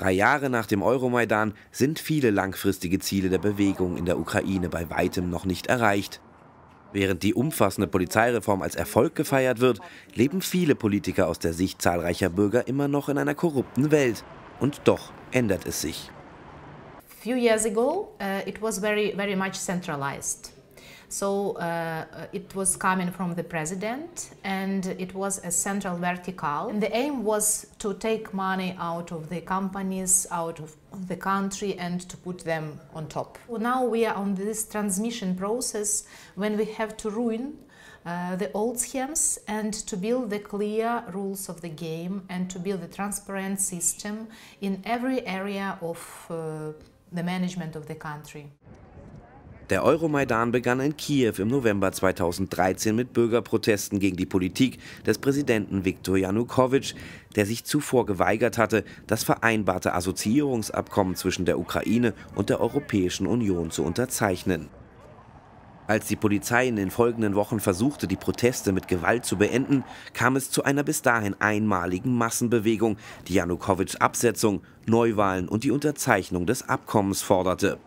Drei Jahre nach dem Euromaidan sind viele langfristige Ziele der Bewegung in der Ukraine bei weitem noch nicht erreicht. Während die umfassende Polizeireform als Erfolg gefeiert wird, leben viele Politiker aus der Sicht zahlreicher Bürger immer noch in einer korrupten Welt. Und doch ändert es sich. few years ago, uh, it was very, very much centralized. So uh, it was coming from the president and it was a central vertical. And the aim was to take money out of the companies, out of the country and to put them on top. Now we are on this transmission process when we have to ruin uh, the old schemes and to build the clear rules of the game and to build a transparent system in every area of uh, the management of the country. Der Euromaidan begann in Kiew im November 2013 mit Bürgerprotesten gegen die Politik des Präsidenten Viktor Janukowitsch, der sich zuvor geweigert hatte, das vereinbarte Assoziierungsabkommen zwischen der Ukraine und der Europäischen Union zu unterzeichnen. Als die Polizei in den folgenden Wochen versuchte, die Proteste mit Gewalt zu beenden, kam es zu einer bis dahin einmaligen Massenbewegung, die Janukowitschs Absetzung, Neuwahlen und die Unterzeichnung des Abkommens forderte.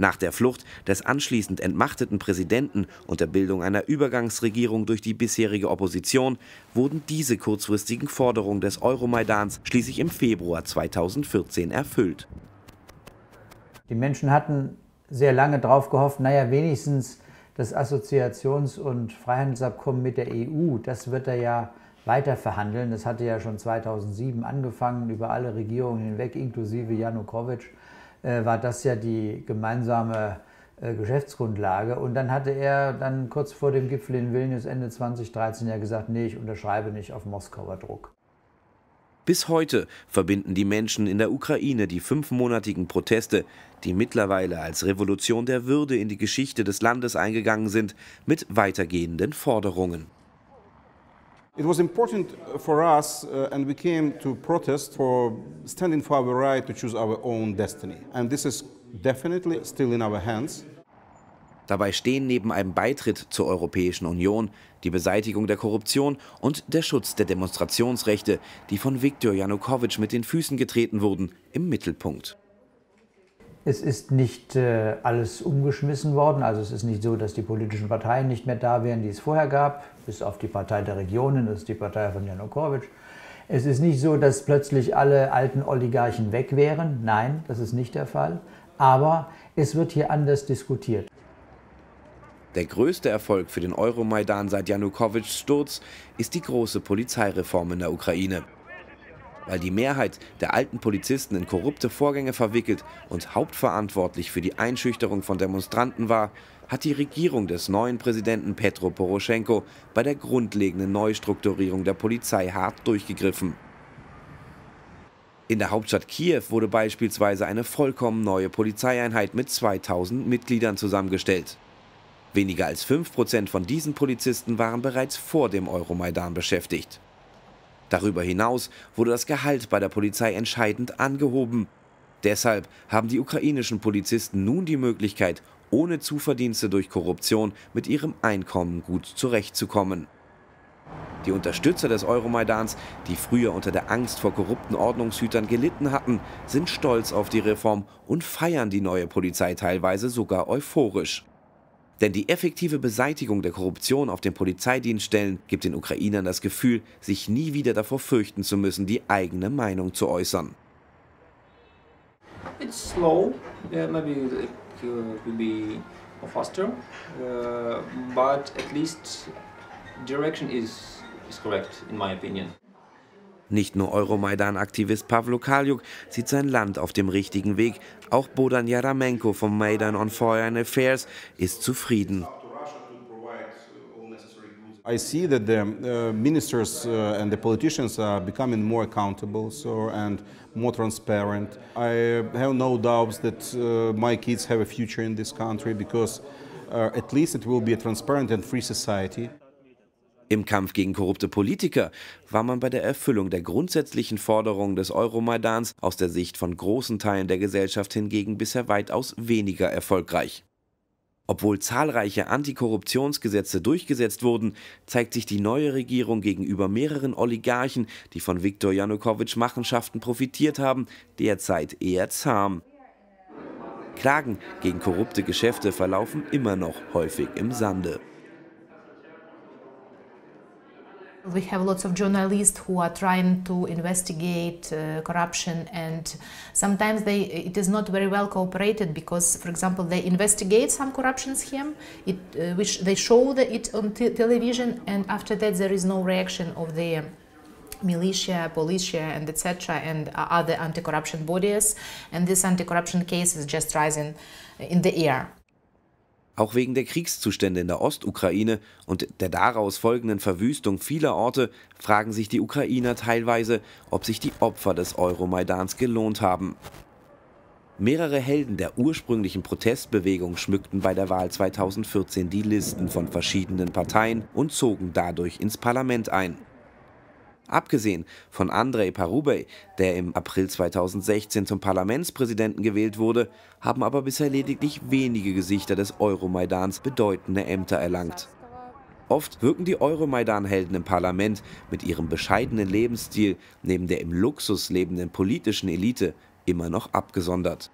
Nach der Flucht des anschließend entmachteten Präsidenten und der Bildung einer Übergangsregierung durch die bisherige Opposition wurden diese kurzfristigen Forderungen des Euromaidans schließlich im Februar 2014 erfüllt. Die Menschen hatten sehr lange darauf gehofft, naja, wenigstens das Assoziations- und Freihandelsabkommen mit der EU, das wird er ja weiter verhandeln. Das hatte ja schon 2007 angefangen, über alle Regierungen hinweg, inklusive Janukowitsch war das ja die gemeinsame äh, Geschäftsgrundlage. Und dann hatte er dann kurz vor dem Gipfel in Vilnius Ende 2013 ja gesagt, nee, ich unterschreibe nicht auf Moskauer Druck. Bis heute verbinden die Menschen in der Ukraine die fünfmonatigen Proteste, die mittlerweile als Revolution der Würde in die Geschichte des Landes eingegangen sind, mit weitergehenden Forderungen. It was important for us, uh, and we came to protest for standing for our right to choose our own destiny. And this is definitely still in our hands. Dabei stehen neben einem Beitritt zur Europäischen Union die Beseitigung der Korruption und der Schutz der Demonstrationsrechte, die von Viktor Janukowitsch mit den Füßen getreten wurden, im Mittelpunkt. Es ist nicht äh, alles umgeschmissen worden. Also es ist nicht so, dass die politischen Parteien nicht mehr da wären, die es vorher gab, bis auf die Partei der Regionen, das ist die Partei von Janukowitsch. Es ist nicht so, dass plötzlich alle alten Oligarchen weg wären. Nein, das ist nicht der Fall. Aber es wird hier anders diskutiert. Der größte Erfolg für den Euromaidan seit Janukowitschs Sturz ist die große Polizeireform in der Ukraine. Weil die Mehrheit der alten Polizisten in korrupte Vorgänge verwickelt und hauptverantwortlich für die Einschüchterung von Demonstranten war, hat die Regierung des neuen Präsidenten Petro Poroschenko bei der grundlegenden Neustrukturierung der Polizei hart durchgegriffen. In der Hauptstadt Kiew wurde beispielsweise eine vollkommen neue Polizeieinheit mit 2000 Mitgliedern zusammengestellt. Weniger als 5% von diesen Polizisten waren bereits vor dem Euromaidan beschäftigt. Darüber hinaus wurde das Gehalt bei der Polizei entscheidend angehoben. Deshalb haben die ukrainischen Polizisten nun die Möglichkeit, ohne Zuverdienste durch Korruption mit ihrem Einkommen gut zurechtzukommen. Die Unterstützer des Euromaidans, die früher unter der Angst vor korrupten Ordnungshütern gelitten hatten, sind stolz auf die Reform und feiern die neue Polizei teilweise sogar euphorisch. Denn die effektive Beseitigung der Korruption auf den Polizeidienststellen gibt den Ukrainern das Gefühl, sich nie wieder davor fürchten zu müssen, die eigene Meinung zu äußern. It's slow, yeah, maybe it uh, will be faster, uh, but at least direction is, is correct in my opinion. Nicht nur Euromaidan-Aktivist Pavlo Kalyuk sieht sein Land auf dem richtigen Weg, auch Bodan Jaramenko vom Maidan on Foreign Affairs ist zufrieden. I see that the uh, ministers uh, and the politicians are becoming more accountable so, and more transparent. I have no doubts that uh, my kids have a future in this country because uh, at least it will be a transparent and free society. Im Kampf gegen korrupte Politiker war man bei der Erfüllung der grundsätzlichen Forderungen des Euromaidans aus der Sicht von großen Teilen der Gesellschaft hingegen bisher weitaus weniger erfolgreich. Obwohl zahlreiche Antikorruptionsgesetze durchgesetzt wurden, zeigt sich die neue Regierung gegenüber mehreren Oligarchen, die von Viktor Janukowitsch Machenschaften profitiert haben, derzeit eher zahm. Klagen gegen korrupte Geschäfte verlaufen immer noch häufig im Sande. We have lots of journalists who are trying to investigate uh, corruption, and sometimes they it is not very well cooperated because, for example, they investigate some corruption scheme, it, uh, which they show the, it on television, and after that there is no reaction of the militia, policia, and etc., and other anti-corruption bodies, and this anti-corruption case is just rising in the air. Auch wegen der Kriegszustände in der Ostukraine und der daraus folgenden Verwüstung vieler Orte fragen sich die Ukrainer teilweise, ob sich die Opfer des Euromaidans gelohnt haben. Mehrere Helden der ursprünglichen Protestbewegung schmückten bei der Wahl 2014 die Listen von verschiedenen Parteien und zogen dadurch ins Parlament ein. Abgesehen von Andrei Parubey, der im April 2016 zum Parlamentspräsidenten gewählt wurde, haben aber bisher lediglich wenige Gesichter des Euromaidans bedeutende Ämter erlangt. Oft wirken die Euromaidan-Helden im Parlament mit ihrem bescheidenen Lebensstil neben der im Luxus lebenden politischen Elite immer noch abgesondert.